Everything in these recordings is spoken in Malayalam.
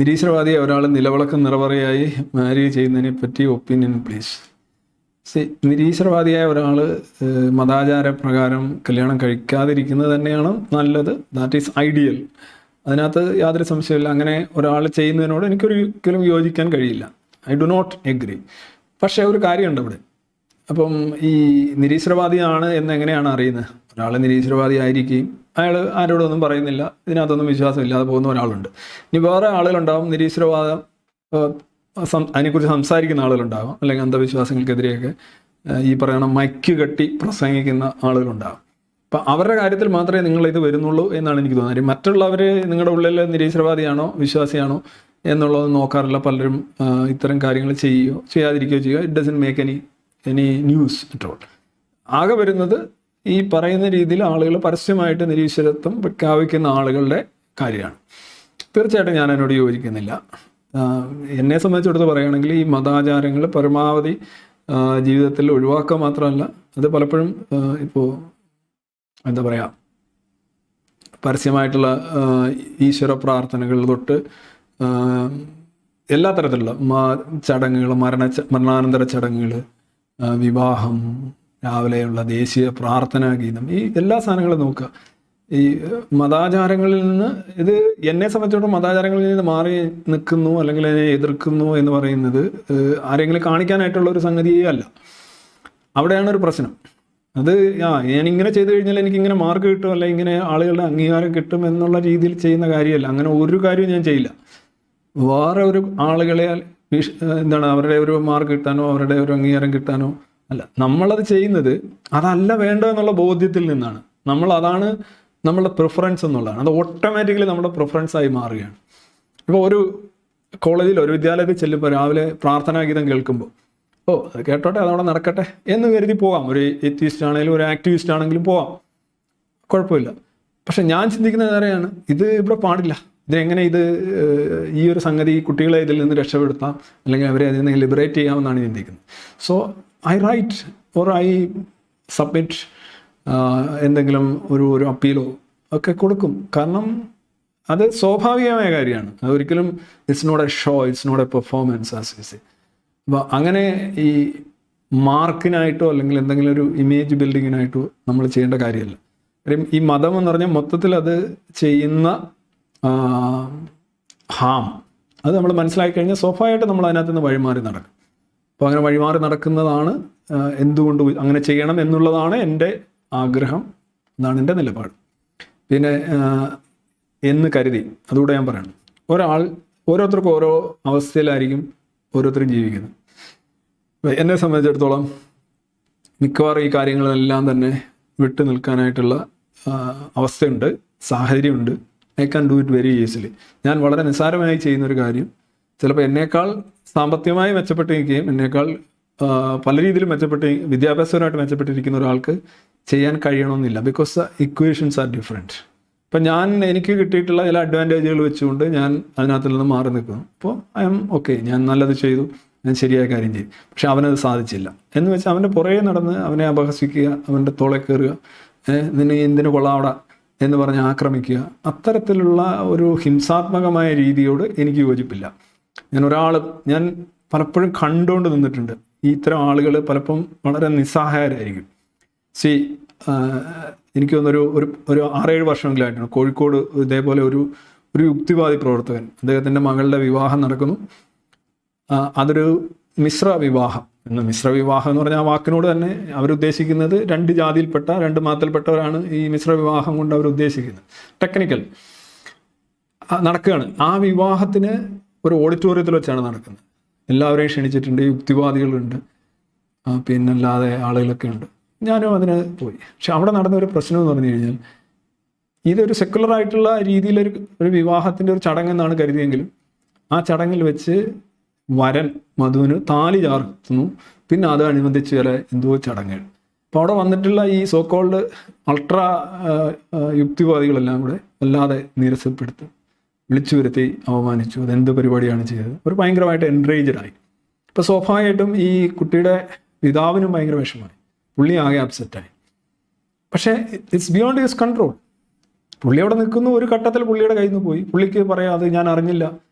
നിരീശ്വരവാദിയെ ഒരാൾ നിലവിളക്കം നിറവറയായി മാരി ചെയ്യുന്നതിനെ പറ്റി ഒപ്പീനിയൻ പ്ലീസ്. സി നിരീശ്വരവാദിയായ ഒരാൾ മതാചാര പ്രകാരം കല്യാണം കഴിക്കാതിരിക്കുന്നത് തന്നെയാണ് നല്ലത്. ദാറ്റ് ഈസ് ഐഡിയൽ അതിനകത്ത് യാതൊരു സംശയമില്ല അങ്ങനെ ഒരാൾ ചെയ്യുന്നതിനോട് എനിക്കൊരിക്കലും യോജിക്കാൻ കഴിയില്ല. ഐ ഡു നോട്ട് എഗ്രി പക്ഷേ ഒരു കാര്യമുണ്ട് ഇവിടെ അപ്പം ഈ നിരീശ്വരവാദിയാണ് എന്ന് എങ്ങനെയാണ് അറിയുന്നത്? ഒരാൾ നിരീശ്വരവാദി ആയിരിക്കുകയും അയാൾ ആരോടൊന്നും പറയുന്നില്ല ഇതിനകത്തൊന്നും വിശ്വാസമില്ലാതെ പോകുന്ന ഒരാളുണ്ട്. ഇനി വേറെ ആളുകളുണ്ടാവും നിരീശ്വരവാദം അതിനെക്കുറിച്ച് സംസാരിക്കുന്ന ആളുകളുണ്ടാകും അല്ലെങ്കിൽ അന്ധവിശ്വാസങ്ങൾക്കെതിരെയൊക്കെ ഈ പറയുന്ന മൈക്ക് കെട്ടി പ്രസംഗിക്കുന്ന ആളുകളുണ്ടാകും അപ്പം അവരുടെ കാര്യത്തിൽ മാത്രമേ നിങ്ങൾ ഇത് വരുന്നുള്ളൂ എന്നാണ് എനിക്ക് തോന്നുന്നത്. മറ്റുള്ളവർ നിങ്ങളുടെ ഉള്ളിൽ നിരീശ്വരവാദിയാണോ വിശ്വാസിയാണോ എന്നുള്ളത് നോക്കാറില്ല. പലരും ഇത്തരം കാര്യങ്ങൾ ചെയ്യുകയോ ചെയ്യാതിരിക്കുകയോ ചെയ്യുക it doesn't make any any news at ആകെ വരുന്നത് ഈ പറയുന്ന രീതിയിൽ ആളുകൾ പരസ്യമായിട്ട് നിരീശ്വരത്വം പ്രഖ്യാപിക്കുന്ന ആളുകളുടെ കാര്യമാണ്. തീർച്ചയായിട്ടും ഞാൻ അതിനോട് യോജിക്കുന്നില്ല. എന്നെ സംബന്ധിച്ചിടത്ത് പറയുകയാണെങ്കിൽ ഈ മതാചാരങ്ങൾ പരമാവധി ജീവിതത്തിൽ ഒഴിവാക്കുക മാത്രമല്ല അത് പലപ്പോഴും ഇപ്പോൾ എന്താ പറയുക പരസ്യമായിട്ടുള്ള ഈശ്വര പ്രാർത്ഥനകൾ തൊട്ട് എല്ലാ തരത്തിലുള്ള ചടങ്ങുകൾ മരണ മരണാനന്തര ചടങ്ങുകൾ വിവാഹം രാവിലെയുള്ള ദേശീയ പ്രാർത്ഥനാ ഗീതം. ഈ എല്ലാ സാധനങ്ങളും നോക്കുക. ഈ മതാചാരങ്ങളിൽ നിന്ന് ഇത് എന്നെ സംബന്ധിച്ചിടത്തോളം മതാചാരങ്ങളിൽ നിന്ന് മാറി നിൽക്കുന്നു അല്ലെങ്കിൽ എതിർക്കുന്നു എന്ന് പറയുന്നത് ആരെങ്കിലും കാണിക്കാനായിട്ടുള്ള ഒരു സംഗതിയേ അല്ല. അവിടെയാണ് ഒരു പ്രശ്നം. അത് ആ ഞാൻ ഇങ്ങനെ ചെയ്തു കഴിഞ്ഞാൽ എനിക്ക് ഇങ്ങനെ മാർക്ക് കിട്ടും അല്ലെങ്കിൽ ഇങ്ങനെ ആളുകളുടെ അംഗീകാരം കിട്ടും എന്നുള്ള രീതിയിൽ ചെയ്യുന്ന കാര്യമല്ല. അങ്ങനെ ഒരു കാര്യവും ഞാൻ ചെയ്യില്ല. വേറെ ഒരു ആളുകളെ എന്താണ് അവരുടെ ഒരു മാർക്ക് കിട്ടാനോ അവരുടെ ഒരു അംഗീകാരം കിട്ടാനോ അല്ല നമ്മളത് ചെയ്യുന്നത് അതല്ല വേണ്ട എന്നുള്ള ബോധ്യത്തിൽ നിന്നാണ്. നമ്മൾ അതാണ് നമ്മളുടെ പ്രിഫറൻസ് എന്നുള്ളതാണ്. അത് ഓട്ടോമാറ്റിക്കലി നമ്മുടെ പ്രിഫറൻസ് ആയി മാറുകയാണ്. ഇപ്പോൾ ഒരു കോളേജിൽ ഒരു വിദ്യാലയത്തിൽ ചെല്ലുമ്പോൾ രാവിലെ പ്രാർത്ഥനാ ഗീതം കേൾക്കുമ്പോൾ ഓ അത് കേട്ടോട്ടെ അതവിടെ നടക്കട്ടെ എന്ന് കരുതി പോകാം ഒരു എത്തിയിസ്റ്റ് ആണെങ്കിലും ഒരു ആക്ടിവിസ്റ്റ് ആണെങ്കിലും പോകാം കുഴപ്പമില്ല. പക്ഷെ ഞാൻ ചിന്തിക്കുന്നത് നേരെയാണ് ഇത് ഇവിടെ പാടില്ല. ഇതെങ്ങനെ ഇത് ഈ ഒരു സംഗതി കുട്ടികളെ ഇതിൽ നിന്ന് രക്ഷപ്പെടുത്താം അല്ലെങ്കിൽ അവരെ അതിൽ നിന്ന് ലിബറേറ്റ് ചെയ്യാമെന്നാണ് ചിന്തിക്കുന്നത്. So I write or I submit എന്തെങ്കിലും ഒരു ഒരു അപ്പീലോ ഒക്കെ കൊടുക്കും. കാരണം അത് സ്വാഭാവികമായ കാര്യമാണ്. അത് ഒരിക്കലും it's not a show it's not a performance as you see അപ്പോൾ അങ്ങനെ ഈ മാർക്കിനായിട്ടോ അല്ലെങ്കിൽ എന്തെങ്കിലും ഒരു ഇമേജ് ബിൽഡിങ്ങിനായിട്ടോ നമ്മൾ ചെയ്യേണ്ട കാര്യമല്ല. കാര്യം ഈ മതം എന്ന് പറഞ്ഞാൽ മൊത്തത്തിൽ അത് ചെയ്യുന്ന ഹാം അത് നമ്മൾ മനസ്സിലാക്കി കഴിഞ്ഞാൽ സ്വാഭാവികമായിട്ട് നമ്മൾ അതിനകത്ത് നിന്ന് വഴിമാറി നടക്കും. അപ്പോൾ അങ്ങനെ വഴിമാറി നടക്കുന്നതാണ് എന്തുകൊണ്ട് അങ്ങനെ ചെയ്യണം എന്നുള്ളതാണ് എന്റെ ആഗ്രഹം എന്നാണ് എന്റെ നിലപാട്. പിന്നെ എന്ന് കരുതി അതുകൂടെ ഞാൻ പറയണം. ഒരാൾ ഓരോരുത്തർക്കും ഓരോ അവസ്ഥയിലായിരിക്കും ഓരോരുത്തരും ജീവിക്കുന്നത്. എന്നെ സംബന്ധിച്ചിടത്തോളം മിക്കവാറും ഈ കാര്യങ്ങളെല്ലാം തന്നെ വിട്ടു നിൽക്കാനായിട്ടുള്ള അവസ്ഥയുണ്ട് സാഹചര്യമുണ്ട്. I can do it very easily ഞാൻ വളരെ നിസ്സാരമായി ചെയ്യുന്നൊരു കാര്യം ചിലപ്പോൾ എന്നേക്കാൾ സാമ്പത്തികമായി മെച്ചപ്പെട്ടിരിക്കുകയും എന്നേക്കാൾ പല രീതിയിലും മെച്ചപ്പെട്ട് വിദ്യാഭ്യാസപരമായിട്ട് മെച്ചപ്പെട്ടിരിക്കുന്ന ഒരാൾക്ക് ചെയ്യാൻ കഴിയണമെന്നില്ല. ബിക്കോസ് ഇക്വേഷൻസ് ആർ ഡിഫറെന്റ് ഇപ്പം ഞാൻ എനിക്ക് കിട്ടിയിട്ടുള്ള ചില അഡ്വാന്റേജുകൾ വെച്ചുകൊണ്ട് ഞാൻ അതിനകത്തിൽ നിന്ന് മാറി നിൽക്കുന്നു. അപ്പോൾ ഐ എം ഓക്കെ ഞാൻ നല്ലത് ചെയ്തു. ഞാൻ ശരിയായ കാര്യം ചെയ്തു. പക്ഷെ അവനത് സാധിച്ചില്ല. എന്ന് വെച്ചാൽ അവന്റെ പുറകെ നടന്ന് അവനെ അപഹസിക്കുക അവന്റെ തോളെ കയറുക നിന്നെ എന്തിനു കൊള്ളാവട എന്ന് പറഞ്ഞ് ആക്രമിക്കുക അത്തരത്തിലുള്ള ഒരു ഹിംസാത്മകമായ രീതിയോട് എനിക്ക് യോജിപ്പില്ല. ഞാൻ ഒരാൾ ഞാൻ പലപ്പോഴും കണ്ടുകൊണ്ട് നിന്നിട്ടുണ്ട്. ഈ ഇത്തരം ആളുകൾ പലപ്പോഴും വളരെ നിസ്സഹായരായിരിക്കും. സി എനിക്ക് തോന്നുന്നൊരു ഒരു ഒരു ആറേഴ് വർഷമെങ്കിലായിട്ടാണ് കോഴിക്കോട് ഇതേപോലെ ഒരു ഒരു യുക്തിവാദി പ്രവർത്തകൻ അദ്ദേഹത്തിന്റെ മകളുടെ വിവാഹം നടക്കുന്നു. അതൊരു മിശ്ര വിവാഹം. എന്ന് മിശ്ര വിവാഹം എന്ന് പറഞ്ഞാൽ ആ വാക്കിനോട് തന്നെ അവരുദ്ദേശിക്കുന്നത് രണ്ട് ജാതിയിൽപ്പെട്ട രണ്ട് മതത്തിൽപ്പെട്ടവരാണ് ഈ മിശ്ര വിവാഹം കൊണ്ട് അവർ ഉദ്ദേശിക്കുന്നത് ടെക്നിക്കൽ നടക്കുകയാണ്. ആ വിവാഹത്തിന് ഒരു ഓഡിറ്റോറിയത്തിൽ വെച്ചാണ് നടക്കുന്നത്. എല്ലാവരെയും ക്ഷണിച്ചിട്ടുണ്ട് യുക്തിവാദികളുണ്ട് പിന്നെ പിന്നല്ലാതെ ആളുകളൊക്കെ ഉണ്ട്. ഞാനും അതിന് പോയി. പക്ഷെ അവിടെ നടന്ന ഒരു പ്രശ്നം എന്ന് പറഞ്ഞു കഴിഞ്ഞാൽ ഇതൊരു സെക്കുലർ ആയിട്ടുള്ള രീതിയിലൊരു ഒരു വിവാഹത്തിന്റെ ഒരു ചടങ്ങെന്നാണ് കരുതിയെങ്കിലും ആ ചടങ്ങിൽ വെച്ച് വരൻ മധുവിന് താലി ചാർത്തുന്നു. പിന്നെ അത് അനുബന്ധിച്ച് ചില എന്തോ ചടങ്ങുകൾ. അപ്പോൾ അവിടെ വന്നിട്ടുള്ള ഈ സോക്കോൾഡ് അൾട്രാ യുക്തിവാദികളെല്ലാം കൂടെ വല്ലാതെ നിരസപ്പെടുത്തും വിളിച്ചു വരുത്തി അവമാനിച്ചു. അതെന്ത് പരിപാടിയാണ് ചെയ്തത്? അവർ ഭയങ്കരമായിട്ട് എൻറേജഡ് ആയി. അപ്പോൾ സ്വാഭാവികമായിട്ടും ഈ കുട്ടിയുടെ പിതാവിനും ഭയങ്കര വിഷമമായി. പുള്ളി ആകെ അപ്സെറ്റായി പക്ഷേ ഇറ്റ്സ് ബിയോണ്ട് ഹിസ് കൺട്രോൾ പുള്ളി അവിടെ നിൽക്കുന്നു ഒരു ഘട്ടത്തിൽ പുള്ളിയുടെ കയ്യിൽ നിന്ന് പോയി. പുള്ളിക്ക് പറയാം അത് ഞാൻ അറിഞ്ഞില്ല.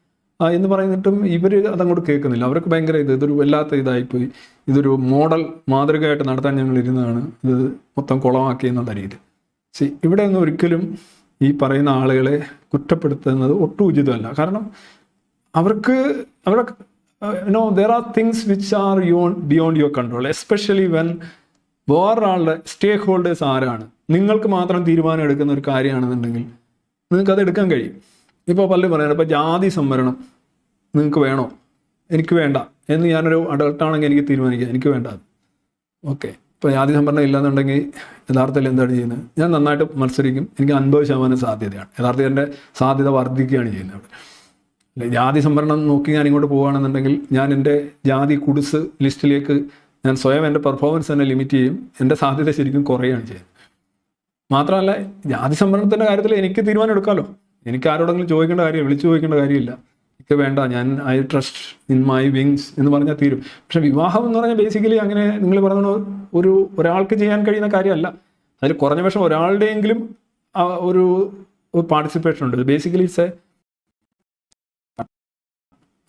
എന്ന് പറയുന്നിട്ടും ഇവർ അതങ്ങോട്ട് കേൾക്കുന്നില്ല. അവർക്ക് ഭയങ്കര ഇത് ഇതൊരു വല്ലാത്ത ഇതായിപ്പോയി. ഇതൊരു മോഡൽ മാതൃകയായിട്ട് നടത്താൻ ഞങ്ങൾ ഇരുന്നതാണ്. ഇത് മൊത്തം കുളമാക്കി എന്നുള്ള രീതി. സി ഇവിടെ ഒന്നും ഒരിക്കലും ഈ പറയുന്ന ആളുകളെ കുറ്റപ്പെടുത്തുന്നത് ഒട്ടും ഉചിതമല്ല. കാരണം അവർക്ക് അവരുടെ know there are things which are yon beyond your control especially when വേറൊരാളുടെ സ്റ്റേക്ക് ഹോൾഡേഴ്സ് ആരാണ്? നിങ്ങൾക്ക് മാത്രം തീരുമാനം എടുക്കുന്ന ഒരു കാര്യമാണെന്നുണ്ടെങ്കിൽ നിങ്ങൾക്ക് അത് എടുക്കാൻ കഴിയും. ഇപ്പോൾ പലരും പറയണം ഇപ്പോൾ ജാതി സംവരണം നിങ്ങൾക്ക് വേണോ? എനിക്ക് വേണ്ട. എന്ന് ഞാനൊരു അഡൾട്ടാണെങ്കിൽ എനിക്ക് തീരുമാനിക്കാം. എനിക്ക് വേണ്ട. ഓക്കെ. ഇപ്പോൾ ജാതി സംവരണം ഇല്ലാന്നുണ്ടെങ്കിൽ യഥാർത്ഥത്തിൽ എന്താണ് ചെയ്യുന്നത്? ഞാൻ നന്നായിട്ട് മത്സരിക്കും. എനിക്ക് അൻപത് ശതമാനം സാധ്യതയാണ്. യഥാർത്ഥത്തിൽ എന്റെ സാധ്യത വർദ്ധിക്കുകയാണ് ചെയ്യുന്നത് അവിടെ. ജാതി സംവരണം നോക്കി ഞാൻ ഇങ്ങോട്ട് പോവുകയാണെന്നുണ്ടെങ്കിൽ ഞാൻ എന്റെ ജാതി കുടിസ് ലിസ്റ്റിലേക്ക് ഞാൻ സ്വയം എന്റെ പെർഫോമൻസ് തന്നെ ലിമിറ്റ് ചെയ്യും. എന്റെ സാധ്യത ശരിക്കും കുറയുകയാണ് ചെയ്യുന്നത്. മാത്രമല്ല ജാതി സംവരണത്തിന്റെ കാര്യത്തിൽ എനിക്ക് തീരുമാനം എടുക്കാമല്ലോ. എനിക്ക് ആരോടെങ്കിലും ചോദിക്കേണ്ട കാര്യം വിളിച്ചു ചോദിക്കേണ്ട കാര്യമില്ല. എനിക്ക് വേണ്ട ഞാൻ I trust in my wings എന്ന് പറഞ്ഞാൽ തീരും. പക്ഷെ വിവാഹം എന്ന് പറഞ്ഞാൽ ബേസിക്കലി അങ്ങനെ നിങ്ങൾ പറയുന്ന ഒരു ഒരാൾക്ക് ചെയ്യാൻ കഴിയുന്ന കാര്യമല്ല. അതിൽ കുറഞ്ഞ പക്ഷം ഒരാളുടെയെങ്കിലും ഒരു പാർട്ടിസിപ്പേഷൻ ഉണ്ട്. ബേസിക്കലി ഇറ്റ്സ് എ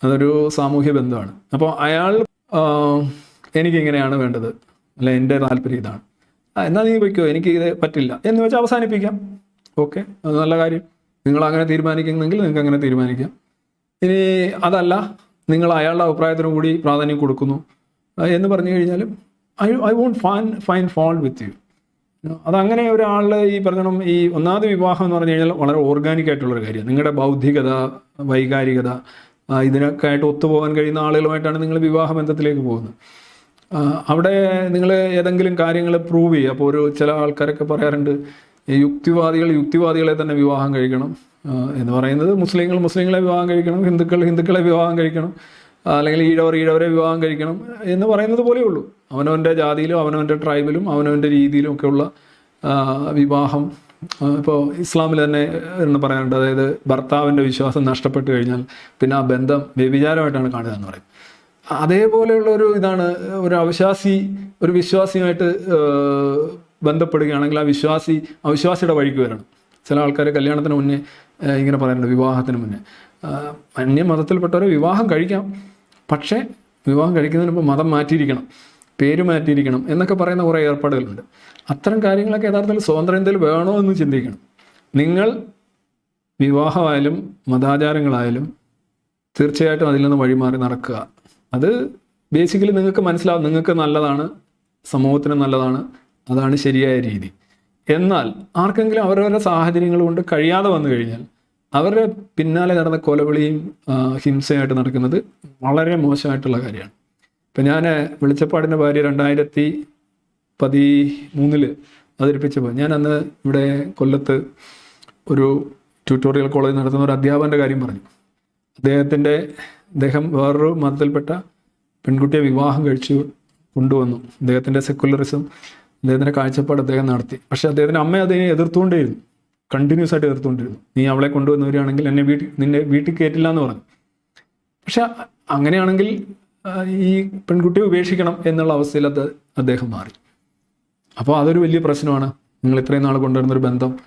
അതൊരു സാമൂഹ്യ ബന്ധമാണ്. അപ്പോൾ അയാൾ എനിക്ക് എനിക്കിങ്ങനെയാണ് വേണ്ടത്? അല്ല എന്റെ താല്പര്യം ഇതാണ്. എന്നാൽ നീ വയ്ക്കോ എനിക്ക് ഇത് പറ്റില്ല. എന്ന് വെച്ച് അവസാനിപ്പിക്കാം. ഓക്കെ അത് നല്ല കാര്യം. നിങ്ങൾ അങ്ങനെ തീരുമാനിക്കുന്നെങ്കിൽ നിങ്ങൾക്ക് അങ്ങനെ തീരുമാനിക്കാം. ഇനി അതല്ല നിങ്ങൾ അയാളുടെ അഭിപ്രായത്തിനും കൂടി പ്രാധാന്യം കൊടുക്കുന്നു. എന്ന് പറഞ്ഞു കഴിഞ്ഞാൽ I I won't fine fine fall with you അതങ്ങനെ ഒരാളുടെ ഈ പറഞ്ഞണം ഈ ഒന്നാമത് വിവാഹം എന്ന് പറഞ്ഞു കഴിഞ്ഞാൽ വളരെ ഓർഗാനിക് ആയിട്ടുള്ളൊരു കാര്യമാണ് നിങ്ങളുടെ ബൗദ്ധികത വൈകാരികത ഇതിനൊക്കെ ആയിട്ട് ഒത്തുപോകാൻ കഴിയുന്ന ആളുകളുമായിട്ടാണ് നിങ്ങൾ വിവാഹ ബന്ധത്തിലേക്ക് പോകുന്നത്. അവിടെ നിങ്ങൾ ഏതെങ്കിലും കാര്യങ്ങൾ പ്രൂവ് ചെയ്യുക. അപ്പോൾ ഒരു ചില ആൾക്കാരൊക്കെ പറയാറുണ്ട് യുക്തിവാദികൾ യുക്തിവാദികളെ തന്നെ വിവാഹം കഴിക്കണം. എന്ന് പറയുന്നത് മുസ്ലിങ്ങൾ മുസ്ലിങ്ങളെ വിവാഹം കഴിക്കണം ഹിന്ദുക്കൾ ഹിന്ദുക്കളെ വിവാഹം കഴിക്കണം അല്ലെങ്കിൽ ഈഴവർ ഈഴവരെ വിവാഹം കഴിക്കണം എന്ന് പറയുന്നത് പോലെ ഉള്ളൂ. അവനവന്റെ ജാതിയിലും അവനവന്റെ ട്രൈബിലും അവനവന്റെ രീതിയിലും ഒക്കെയുള്ള വിവാഹം ഇപ്പോൾ ഇസ്ലാമിൽ തന്നെ എന്ന് പറയാനുണ്ട്. അതായത് ഭർത്താവിന്റെ വിശ്വാസം നഷ്ടപ്പെട്ടു കഴിഞ്ഞാൽ പിന്നെ ആ ബന്ധം വ്യഭിചാരമായിട്ടാണ് കാണുക എന്ന് പറയും. അതേപോലെയുള്ള ഒരു ഇതാണ് ഒരു അവിശ്വാസി ഒരു വിശ്വാസിയുമായിട്ട് ബന്ധപ്പെടുകയാണെങ്കിൽ ആ വിശ്വാസി അവിശ്വാസിയുടെ വഴിക്ക് വരണം. ചില ആൾക്കാർ കല്യാണത്തിന് മുന്നേ ഇങ്ങനെ പറയാനുണ്ട് വിവാഹത്തിന് മുന്നേ. അന്യമതത്തിൽപ്പെട്ടവരെ വിവാഹം കഴിക്കാം. പക്ഷേ വിവാഹം കഴിക്കുന്നതിന് മുമ്പ് മതം മാറ്റിയിരിക്കണം പേര് മാറ്റിയിരിക്കണം എന്നൊക്കെ പറയുന്ന കുറേ ഏർപ്പാടുകളുണ്ട്. അത്തരം കാര്യങ്ങളൊക്കെ യഥാർത്ഥത്തിൽ സ്വാതന്ത്ര്യത്തിൽ വേണോ എന്ന് ചിന്തിക്കണം. നിങ്ങൾ വിവാഹമായാലും മതാചാരങ്ങളായാലും തീർച്ചയായിട്ടും അതിൽ നിന്ന് വഴിമാറി നടക്കുക. അത് ബേസിക്കലി നിങ്ങൾക്ക് മനസ്സിലാവും നിങ്ങൾക്ക് നല്ലതാണ് സമൂഹത്തിന് നല്ലതാണ് അതാണ് ശരിയായ രീതി. എന്നാൽ ആർക്കെങ്കിലും അവരവരുടെ സാഹചര്യങ്ങൾ കൊണ്ട് കഴിയാതെ വന്നു കഴിഞ്ഞാൽ അവരുടെ പിന്നാലെ നടന്ന കൊലവിളിയും ഹിംസയായിട്ട് നടക്കുന്നത് വളരെ മോശമായിട്ടുള്ള കാര്യമാണ്. ഇപ്പം ഞാൻ വെളിച്ചപ്പാടിന്റെ ഭാര്യ രണ്ടായിരത്തി പതിമൂന്നിൽ അവതരിപ്പിച്ചപ്പോൾ ഞാൻ അന്ന് ഇവിടെ കൊല്ലത്ത് ഒരു ട്യൂട്ടോറിയൽ കോളേജ് നടത്തുന്ന ഒരു അധ്യാപകന്റെ കാര്യം പറഞ്ഞു. അദ്ദേഹത്തിന്റെ അദ്ദേഹം വേറൊരു മതത്തിൽപ്പെട്ട പെൺകുട്ടിയെ വിവാഹം കഴിച്ചു കൊണ്ടുവന്നു. അദ്ദേഹത്തിന്റെ സെക്കുലറിസം അദ്ദേഹത്തിന്റെ കാഴ്ചപ്പാട് അദ്ദേഹം നടത്തി. പക്ഷേ അദ്ദേഹത്തിന്റെ അമ്മ അതിനെ എതിർത്തുകൊണ്ടേയിരുന്നു. കണ്ടിന്യൂസ് ആയിട്ട് എതിർത്തുകൊണ്ടിരുന്നു നീ അവളെ കൊണ്ടുവന്നവരാണെങ്കിൽ എന്നെ വീട്ടിൽ നിന്നെ വീട്ടിൽ കയറ്റില്ല എന്ന് പറഞ്ഞു. പക്ഷെ അങ്ങനെയാണെങ്കിൽ ഈ പെൺകുട്ടിയെ ഉപേക്ഷിക്കണം എന്നുള്ള അവസ്ഥയിൽ അത് അദ്ദേഹം മാറി. അപ്പോൾ അതൊരു വലിയ പ്രശ്നമാണ്. നിങ്ങൾ ഇത്രയും നാൾ കൊണ്ടുവരുന്നൊരു ബന്ധം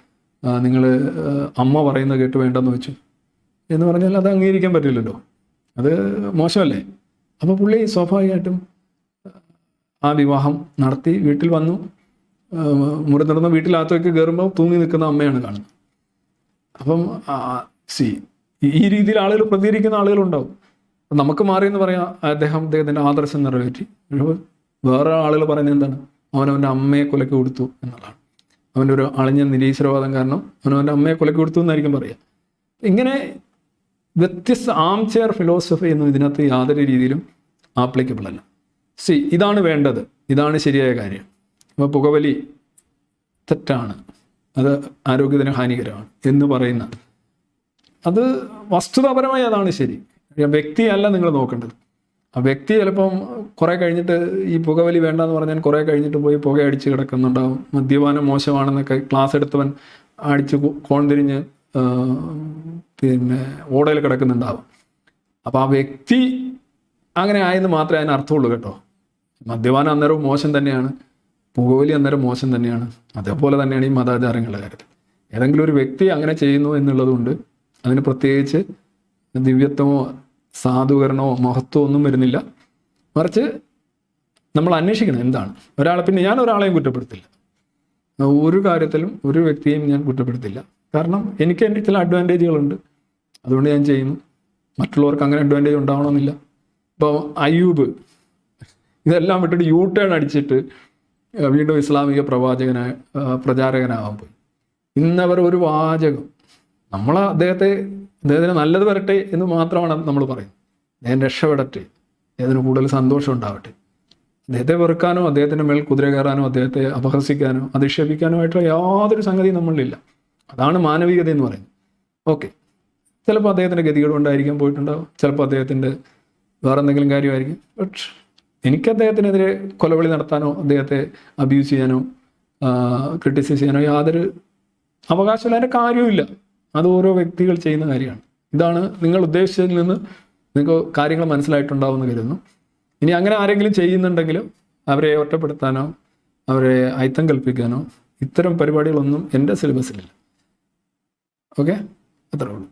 നിങ്ങൾ അമ്മ പറയുന്നത് കേട്ട് വേണ്ടെന്ന് വെച്ചു. എന്ന് പറഞ്ഞാൽ അത് അംഗീകരിക്കാൻ പറ്റില്ലല്ലോ. അത് മോശമല്ലേ? അപ്പോൾ പുള്ളി സ്വാഭാവികമായിട്ടും ആ വിവാഹം നടത്തി വീട്ടിൽ വന്നു. മുറി നടന്ന വീട്ടിലകത്തേക്ക് കയറുമ്പോൾ തൂങ്ങി നിൽക്കുന്ന അമ്മയാണ് കാണുന്നത്. അപ്പം സി ഈ രീതിയിൽ ആളുകൾ പ്രതികരിക്കുന്ന ആളുകളുണ്ടാവും. നമുക്ക് മാറി എന്ന് പറയാം അദ്ദേഹം അദ്ദേഹത്തിന്റെ ആദർശം നിറവേറ്റി. വേറെ ആളുകൾ പറയുന്നത് എന്താണ്? അവനവന്റെ അമ്മയെ കൊലക്ക് കൊടുത്തു എന്നുള്ളതാണ്. അവന്റെ ഒരു അളിഞ്ഞ നിരീശ്വരവാദം കാരണം അവനവന്റെ അമ്മയെ കൊലക്ക് കൊടുത്തു എന്നായിരിക്കും പറയുക. ഇങ്ങനെ വ്യത്യസ്ത ആം ചെയർ ഫിലോസഫി എന്നും ഇതിനകത്ത് യാതൊരു രീതിയിലും ആപ്ലിക്കബിൾ അല്ല. സി ഇതാണ് വേണ്ടത്. ഇതാണ് ശരിയായ കാര്യം. അപ്പോൾ പുകവലി തെറ്റാണ്. അത് ആരോഗ്യത്തിന് ഹാനികരമാണ് എന്ന് പറയുന്ന. അത് വസ്തുതാപരമായി അതാണ് ശരി. വ്യക്തിയല്ല നിങ്ങൾ നോക്കേണ്ടത്. ആ വ്യക്തി ചിലപ്പം കുറേ കഴിഞ്ഞിട്ട് ഈ പുകവലി വേണ്ടെന്ന് പറഞ്ഞാൽ കുറേ കഴിഞ്ഞിട്ട് പോയി പുക അടിച്ച് കിടക്കുന്നുണ്ടാവും. മദ്യപാനം മോശമാണെന്നൊക്കെ ക്ലാസ് എടുത്തവൻ അടിച്ച് കോൺ കോൺതിരിഞ്ഞ് പിന്നെ ഓടയിൽ കിടക്കുന്നുണ്ടാവും. അപ്പോൾ ആ വ്യക്തി അങ്ങനെ ആയെന്ന് മാത്രമേ അതിന് അർത്ഥമുള്ളൂ കേട്ടോ. മദ്യപാനം അന്നേരവും മോശം തന്നെയാണ്. പുകവലി അന്നേരം മോശം തന്നെയാണ്. അതേപോലെ തന്നെയാണ് ഈ മതാചാരങ്ങളുടെ കാര്യത്തിൽ. ഏതെങ്കിലും ഒരു വ്യക്തി അങ്ങനെ ചെയ്യുന്നു എന്നുള്ളതുകൊണ്ട് അതിന് പ്രത്യേകിച്ച് ദിവ്യത്വമോ സാധൂകരണമോ മഹത്വമോ ഒന്നും വരുന്നില്ല. മറിച്ച് നമ്മൾ അന്വേഷിക്കണം എന്താണ്? ഒരാളെ പിന്നെ ഞാൻ ഒരാളെയും കുറ്റപ്പെടുത്തില്ല. ഒരു കാര്യത്തിലും ഒരു വ്യക്തിയെയും ഞാൻ കുറ്റപ്പെടുത്തില്ല. കാരണം എനിക്ക് എന്റെ ചില അഡ്വാന്റേജുകളുണ്ട് അതുകൊണ്ട് ഞാൻ ചെയ്യുന്നു. മറ്റുള്ളവർക്ക് അങ്ങനെ അഡ്വാന്റേജ് ഉണ്ടാവണമെന്നില്ല. ഇപ്പോൾ അയ്യൂബ് ഇതെല്ലാം വിട്ടിട്ട് യൂ ടേൺ അടിച്ചിട്ട് വീണ്ടും ഇസ്ലാമിക പ്രവാചകനായ പ്രചാരകനാവാൻ പോയി. ഇന്നവർ ഒരു വാചകം. നമ്മൾ അദ്ദേഹത്തെ അദ്ദേഹത്തിന് നല്ലത് വരട്ടെ എന്ന് മാത്രമാണ് നമ്മൾ പറയുന്നത്. അദ്ദേഹം രക്ഷപ്പെടട്ടെ. അദ്ദേഹത്തിന് കൂടുതൽ സന്തോഷം ഉണ്ടാവട്ടെ. അദ്ദേഹത്തെ വെറുക്കാനോ അദ്ദേഹത്തിന്റെ മേൽ കുതിര കയറാനോ അദ്ദേഹത്തെ അപഹസിക്കാനോ അധിക്ഷേപിക്കാനോ ആയിട്ടുള്ള യാതൊരു സംഗതിയും നമ്മളിലില്ല. അതാണ് മാനവികത എന്ന് പറയുന്നത്. ഓക്കെ. ചിലപ്പോൾ അദ്ദേഹത്തിന്റെ ഗതികേട് കൊണ്ടായിരിക്കാം പോയിട്ടുണ്ടാവും ചിലപ്പോൾ അദ്ദേഹത്തിന്റെ വേറെ എന്തെങ്കിലും കാര്യമായിരിക്കും. ബട്ട് എനിക്ക് അദ്ദേഹത്തിനെതിരെ കൊലവിളി നടത്താനോ അദ്ദേഹത്തെ അബ്യൂസ് ചെയ്യാനോ ക്രിട്ടിസൈസ് ചെയ്യാനോ യാതൊരു അവകാശമില്ല. അതിന്റെ കാര്യവുമില്ല. അത് ഓരോ വ്യക്തികൾ ചെയ്യുന്ന കാര്യമാണ്. ഇതാണ് നിങ്ങൾ ഉദ്ദേശിച്ചതിൽ നിന്ന് നിങ്ങൾക്ക് കാര്യങ്ങൾ മനസ്സിലായിട്ടുണ്ടാവുമെന്ന് കരുതുന്നു. ഇനി അങ്ങനെ ആരെങ്കിലും ചെയ്യുന്നുണ്ടെങ്കിൽ അവരെ ഒറ്റപ്പെടുത്താനോ അവരെ അയിത്തം കൽപ്പിക്കാനോ ഇത്തരം പരിപാടികളൊന്നും എന്റെ സിലബസിലില്ല ഓക്കെ അത്രേ ഉള്ളൂ.